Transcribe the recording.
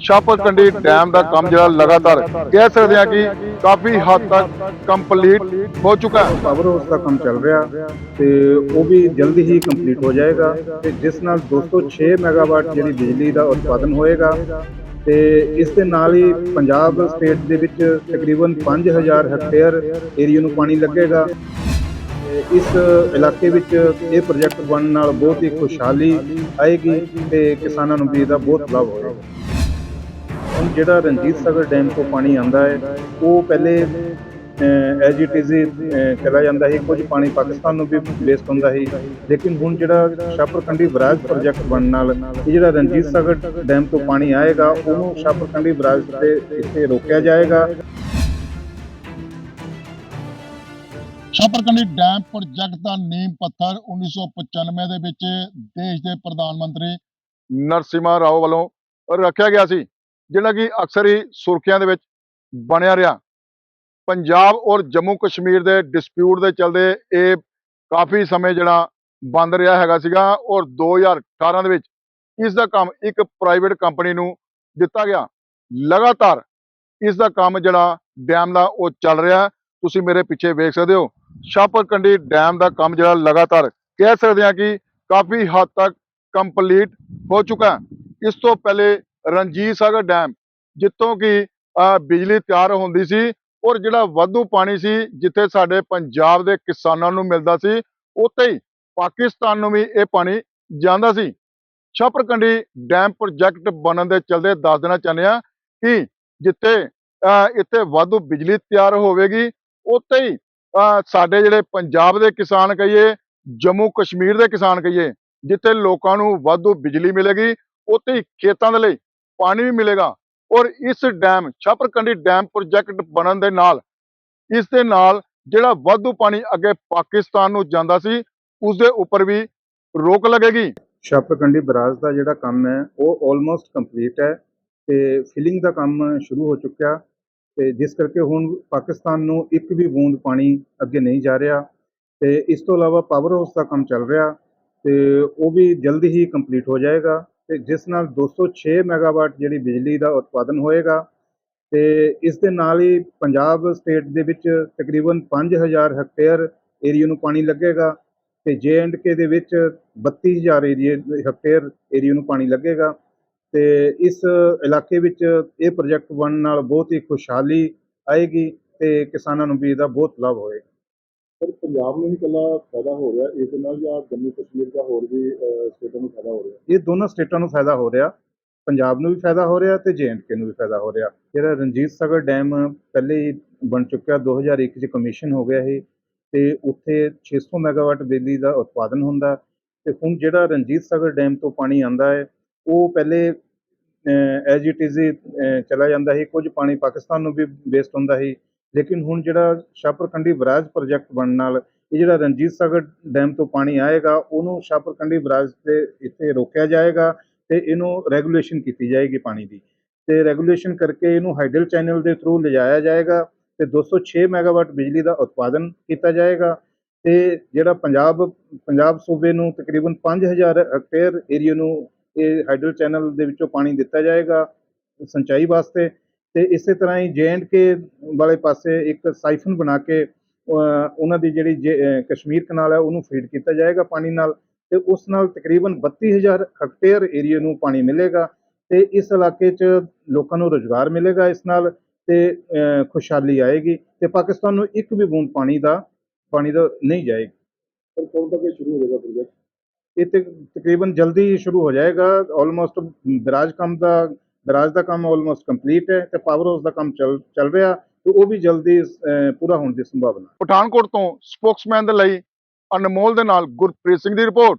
Shahpur Kandi dam ਦਾ ਕੰਮ ਜਿਹੜਾ ਲਗਾਤਾਰ ਕਹਿ ਸਕਦੇ ਹਾਂ ਕਿ ਕਾਫੀ ਹੱਦ ਤੱਕ ਕੰਪਲੀਟ ਹੋ ਚੁੱਕਾ ਹੈ। ਪਾਵਰ ਹਾਊਸ ਦਾ ਕੰਮ ਚੱਲ ਰਿਹਾ ਤੇ ਉਹ ਵੀ ਜਲਦੀ ਹੀ ਕੰਪਲੀਟ ਹੋ ਜਾਏਗਾ ਤੇ ਜਿਸ ਨਾਲ 206 ਮੈਗਾਵਾਟ ਜਿਹੜੀ ਬਿਜਲੀ ਦਾ ਉਤਪਾਦਨ ਹੋਏਗਾ ਤੇ ਇਸ ਦੇ ਨਾਲ ਹੀ ਪੰਜਾਬ ਸਟੇਟ ਦੇ ਵਿੱਚ ਤਕਰੀਬਨ 5000 ਹੈਕਟੇਅਰ ਏਰੀਆ ਨੂੰ ਪਾਣੀ ਲੱਗੇਗਾ। ਇਸ ਇਲਾਕੇ ਵਿੱਚ ਇਹ ਪ੍ਰੋਜੈਕਟ ਬਣਨ ਨਾਲ ਬਹੁਤ ਹੀ ਖੁਸ਼ਹਾਲੀ ਆਏਗੀ ਤੇ ਕਿਸਾਨਾਂ ਨੂੰ ਵੀ ਇਹਦਾ ਬਹੁਤ ਲਾਭ ਹੋਏਗਾ। ਹੁਣ ਜਿਹੜਾ ਰਣਜੀਤ ਸਾਗਰ ਡੈਮ ਤੋਂ ਪਾਣੀ ਆਂਦਾ ਹੈ, ਉਹ ਪਹਿਲੇ ਐਜ ਇਟ ਇਜ਼ ਚਲਾ ਜਾਂਦਾ ਸੀ। ਕੁਝ ਪਾਣੀ ਪਾਕਿਸਤਾਨ ਨੂੰ ਵੀ ਵੇਸਟ ਹੁੰਦਾ ਸੀ। ਲੇਕਿਨ ਹੁਣ ਜਿਹੜਾ ਸ਼ਾਪਰਕੰਡੀ ਬਰਾਜ ਪ੍ਰੋਜੈਕਟ ਬਣਨ ਨਾਲ ਇਹ ਜਿਹੜਾ ਰਣਜੀਤ ਸਾਗਰ ਡੈਮ ਤੋਂ ਪਾਣੀ ਆਏਗਾ, ਉਹਨੂੰ ਸ਼ਾਪਰਕੰਡੀ ਬਰਾਜ ਤੇ ਇੱਥੇ ਰੋਕਿਆ ਜਾਏਗਾ। ਛਾਪਰਕੰਡੀ ਡੈਮ ਪ੍ਰੋਜੈਕਟ ਦਾ ਨੀਂਹ ਪੱਥਰ 1995 ਦੇ ਵਿੱਚ ਦੇਸ਼ ਦੇ ਪ੍ਰਧਾਨ ਮੰਤਰੀ ਨਰਸਿਮਾ ਰਾਓ ਵੱਲੋਂ ਰੱਖਿਆ ਗਿਆ ਸੀ। ਜਿਹੜਾ ਕਿ ਅਕਸਰ ਹੀ ਸੁਰਖੀਆਂ ਦੇ ਵਿੱਚ ਬਣਿਆ ਰਿਹਾ। ਪੰਜਾਬ ਔਰ ਜੰਮੂ ਕਸ਼ਮੀਰ ਦੇ ਡਿਸਪਿਊਟ ਦੇ ਚਲਦੇ ਇਹ ਕਾਫੀ ਸਮੇਂ ਜਿਹੜਾ ਬੰਦ ਰਿਹਾ ਹੈਗਾ ਸੀਗਾ ਔਰ 2018 ਦੇ ਵਿੱਚ ਇਸ ਦਾ ਕੰਮ ਇੱਕ ਪ੍ਰਾਈਵੇਟ ਕੰਪਨੀ ਨੂੰ ਦਿੱਤਾ ਗਿਆ। ਲਗਾਤਾਰ ਇਸ ਦਾ ਕੰਮ ਜਿਹੜਾ ਡੈਮ ਦਾ ਉਹ ਚੱਲ ਰਿਹਾ। ਤੁਸੀਂ ਮੇਰੇ ਪਿੱਛੇ ਵੇਖ ਸਕਦੇ ਹੋ ਸ਼ਾਹਪੁਰਕੰਡੀ ਡੈਮ ਦਾ ਕੰਮ ਜਿਹੜਾ ਲਗਾਤਾਰ ਕਹਿ ਸਕਦੇ ਹਾਂ ਕਿ ਕਾਫੀ ਹੱਦ ਤੱਕ ਕੰਪਲੀਟ ਹੋ ਚੁੱਕਾ ਇਸ ਤੋਂ ਪਹਿਲੇ ਰਣਜੀਤ ਸਾਗਰ ਡੈਮ, ਜਿੱਥੋਂ ਕਿ ਬਿਜਲੀ ਤਿਆਰ ਹੁੰਦੀ ਸੀ ਔਰ ਜਿਹੜਾ ਵਾਧੂ ਪਾਣੀ ਸੀ, ਜਿੱਥੇ ਸਾਡੇ ਪੰਜਾਬ ਦੇ ਕਿਸਾਨਾਂ ਨੂੰ ਮਿਲਦਾ ਸੀ, ਉੱਥੇ ਹੀ ਪਾਕਿਸਤਾਨ ਨੂੰ ਵੀ ਇਹ ਪਾਣੀ ਜਾਂਦਾ ਸੀ। ਛਾਪਰਕੰਡੀ ਡੈਮ ਪ੍ਰੋਜੈਕਟ ਬਣਨ ਦੇ ਚਲਦੇ ਦੱਸ ਦੇਣਾ ਚਾਹੁੰਦੇ ਹਾਂ ਕਿ ਜਿੱਥੇ ਇੱਥੇ ਵਾਧੂ ਬਿਜਲੀ ਤਿਆਰ ਹੋਵੇਗੀ, ਉੱਥੇ ਹੀ ਸਾਡੇ ਜਿਹੜੇ ਪੰਜਾਬ ਦੇ ਕਿਸਾਨ ਕਹੀਏ, ਜੰਮੂ ਕਸ਼ਮੀਰ ਦੇ ਕਿਸਾਨ ਕਹੀਏ, ਜਿੱਥੇ ਲੋਕਾਂ ਨੂੰ ਵਾਧੂ ਬਿਜਲੀ ਮਿਲੇਗੀ, ਉੱਥੇ ਹੀ ਖੇਤਾਂ ਦੇ ਲਈ ਪਾਣੀ ਵੀ ਮਿਲੇਗਾ ਔਰ ਇਸ ਡੈਮ, ਛਾਪਰਕੰਡੀ ਡੈਮ ਪ੍ਰੋਜੈਕਟ ਬਣਨ ਦੇ ਨਾਲ, ਇਸ ਦੇ ਨਾਲ ਜਿਹੜਾ ਵਾਧੂ ਪਾਣੀ ਅੱਗੇ ਪਾਕਿਸਤਾਨ ਨੂੰ ਜਾਂਦਾ ਸੀ ਉਸ ਦੇ ਉੱਪਰ ਵੀ ਰੋਕ ਲੱਗੇਗੀ। ਛਾਪਰਕੰਡੀ ਬਰਾਜ ਦਾ ਜਿਹੜਾ ਕੰਮ ਹੈ, ਉਹ ਆਲਮੋਸਟ ਕੰਪਲੀਟ ਹੈ ਤੇ ਫਿਲਿੰਗ ਦਾ ਕੰਮ ਸ਼ੁਰੂ ਹੋ ਚੁੱਕਿਆ ਤੇ ਜਿਸ ਕਰਕੇ ਹੁਣ ਪਾਕਿਸਤਾਨ ਨੂੰ ਇੱਕ ਵੀ ਬੂੰਦ ਪਾਣੀ ਅੱਗੇ ਨਹੀਂ ਜਾ ਰਿਹਾ ਤੇ ਇਸ ਤੋਂ ਇਲਾਵਾ ਪਾਵਰ ਹਾਊਸ ਦਾ ਕੰਮ ਚੱਲ ਰਿਹਾ ਤੇ ਉਹ ਵੀ ਜਲਦੀ ਹੀ ਕੰਪਲੀਟ ਹੋ ਜਾਏਗਾ। ਤੇ ਜਿਸ ਨਾਲ 206 ਮੈਗਾਵਾਟ ਜਿਹੜੀ ਬਿਜਲੀ ਦਾ ਉਤਪਾਦਨ ਹੋਏਗਾ ਤੇ ਇਸ ਦੇ ਨਾਲ ਹੀ ਪੰਜਾਬ ਸਟੇਟ ਦੇ ਵਿੱਚ ਤਕਰੀਬਨ 5000 ਹੈਕਟੇਅਰ ਏਰੀਆ ਨੂੰ ਪਾਣੀ ਲੱਗੇਗਾ ਤੇ ਜੇ ਐਂਡ ਕੇ ਦੇ ਵਿੱਚ 32000 ਏਰੀਆ ਹੈਕਟੇਅਰ ਏਰੀਆ ਨੂੰ ਪਾਣੀ ਲੱਗੇਗਾ ਤੇ ਇਸ ਇਲਾਕੇ ਵਿੱਚ ਇਹ ਪ੍ਰੋਜੈਕਟ ਬਣਨ ਨਾਲ ਬਹੁਤ ਹੀ ਖੁਸ਼ਹਾਲੀ ਆਏਗੀ ਤੇ ਕਿਸਾਨਾਂ ਨੂੰ ਵੀ ਇਹਦਾ ਬਹੁਤ ਲਾਭ ਹੋਏਗਾ। ਪਰ ਪੰਜਾਬ ਨੂੰ ਹੀ ਇਕੱਲਾ ਫਾਇਦਾ ਹੋ ਰਿਹਾ, ਇਸ ਨਾਲ ਜਾਂ ਜੰਮੂ ਕਸ਼ਮੀਰ ਦਾ ਹੋਰ ਵੀ ਸਟੇਟਾਂ ਨੂੰ ਫਾਇਦਾ ਹੋ ਰਿਹਾ? ਇਹ ਦੋਨਾਂ ਸਟੇਟਾਂ ਨੂੰ ਫਾਇਦਾ ਹੋ ਰਿਹਾ। ਪੰਜਾਬ ਨੂੰ ਵੀ ਫਾਇਦਾ ਹੋ ਰਿਹਾ ਤੇ ਕੇ ਨੂੰ ਵੀ ਫਾਇਦਾ ਹੋ ਰਿਹਾ। ਜਿਹੜਾ ਰਣਜੀਤ ਸਾਗਰ ਡੈਮ ਪਹਿਲੇ ਹੀ ਬਣ ਚੁੱਕਿਆ 2001 ਚ ਕਮਿਸ਼ਨ ਹੋ ਗਿਆ ਸੀ ਤੇ ਉੱਥੇ 600 ਮੈਗਾਵਾਟ ਬਿਜਲੀ ਦਾ ਉਤਪਾਦਨ ਹੁੰਦਾ ਤੇ ਹੁਣ ਜਿਹੜਾ ਰਣਜੀਤ ਸਾਗਰ ਡੈਮ ਤੋਂ ਪਾਣੀ ਆਂਦਾ ਹੈ, ਉਹ ਪਹਿਲੇ ਐਜ ਇਟ ਇਜ਼ ਚਲਾ ਜਾਂਦਾ ਸੀ। ਕੁਝ ਪਾਣੀ ਪਾਕਿਸਤਾਨ ਨੂੰ ਵੀ ਵੇਸਟ ਹੁੰਦਾ ਸੀ। ਲੇਕਿਨ ਹੁਣ ਜਿਹੜਾ ਸ਼ਾਪਰਕੰਡੀ ਬਰਾਜ ਪ੍ਰੋਜੈਕਟ ਬਣਨ ਨਾਲ ਇਹ ਜਿਹੜਾ ਰਣਜੀਤ ਸਾਗਰ ਡੈਮ ਤੋਂ ਪਾਣੀ ਆਏਗਾ, ਉਹਨੂੰ ਸ਼ਾਪਰਕੰਡੀ ਬਰਾਜ ਤੇ ਇੱਥੇ ਰੋਕਿਆ ਜਾਏਗਾ ਤੇ ਇਹਨੂੰ ਰੈਗੂਲੇਸ਼ਨ ਕੀਤੀ ਜਾਏਗੀ ਪਾਣੀ ਦੀ। ਤੇ ਰੈਗੂਲੇਸ਼ਨ ਕਰਕੇ ਇਹਨੂੰ ਹਾਈਡਲ ਚੈਨਲ ਦੇ ਥਰੂ ਲਿਜਾਇਆ ਜਾਏਗਾ ਤੇ 206 ਮੈਗਾਵਾਟ ਬਿਜਲੀ ਦਾ ਉਤਪਾਦਨ ਕੀਤਾ ਜਾਏਗਾ ਤੇ ਜਿਹੜਾ ਪੰਜਾਬ ਪੰਜਾਬ ਸੂਬੇ ਨੂੰ ਤਕਰੀਬਨ 5000 ਹੈਕਟੇਅਰ ਏਰੀਆ ਨੂੰ ਇਹ ਹਾਈਡਲ ਚੈਨਲ ਦੇ ਵਿੱਚੋਂ ਪਾਣੀ ਦਿੱਤਾ ਜਾਏਗਾ ਸਿੰਚਾਈ ਵਾਸਤੇ। ਤੇ ਇਸੇ ਤਰ੍ਹਾਂ ਹੀ ਕੇ ਵਾਲੇ ਪਾਸੇ ਇੱਕ ਸਾਈਫਨ ਬਣਾ ਕੇ ਉਹਨਾਂ ਦੀ ਜਿਹੜੀ ਕਸ਼ਮੀਰ ਕਨਾਲ ਹੈ ਉਹਨੂੰ ਫੀਡ ਕੀਤਾ ਜਾਏਗਾ ਪਾਣੀ ਨਾਲ ਤੇ ਉਸ ਨਾਲ ਤਕਰੀਬਨ 32000 ਹੈਕਟੇਅਰ ਏਰੀਆ ਨੂੰ ਪਾਣੀ ਮਿਲੇਗਾ ਤੇ ਇਸ ਇਲਾਕੇ 'ਚ ਲੋਕਾਂ ਨੂੰ ਰੋਜ਼ਗਾਰ ਮਿਲੇਗਾ ਇਸ ਨਾਲ ਤੇ ਖੁਸ਼ਹਾਲੀ ਆਏਗੀ ਤੇ ਪਾਕਿਸਤਾਨ ਨੂੰ ਇੱਕ ਵੀ ਬੂੰਦ ਪਾਣੀ ਦਾ ਪਾਣੀ ਦਾ ਨਹੀਂ ਜਾਏਗੀ। ਪਰ ਕਦੋਂ ਤੱਕ ਸ਼ੁਰੂ ਹੋ ਜਾਏਗਾ ਪ੍ਰੋਜੈਕਟ ਇਹ ਤੇ ਤਕਰੀਬਨ ਜਲਦੀ ਸ਼ੁਰੂ ਹੋ ਜਾਏਗਾ ਆਲਮੋਸਟ ਬਰਾਜ ਕੰਮ ਦਾ ਬਰਾਜ ਦਾ ਕੰਮ ਆਲਮੋਸਟ ਕੰਪਲੀਟ ਹੈ ਤੇ ਪਾਵਰ ਹਾਊਸ ਦਾ ਕੰਮ ਚੱਲ ਚੱਲ ਰਿਹਾ, ਤੇ ਉਹ ਵੀ ਜਲਦੀ ਪੂਰਾ ਹੋਣ ਦੀ ਸੰਭਾਵਨਾ ਪਠਾਨਕੋਟ ਤੋਂ ਸਪੋਕਸਮੈਨ ਦੇ ਲਈ ਅਨਮੋਲ ਦੇ ਨਾਲ ਗੁਰਪ੍ਰੀਤ ਸਿੰਘ ਦੀ ਰਿਪੋਰਟ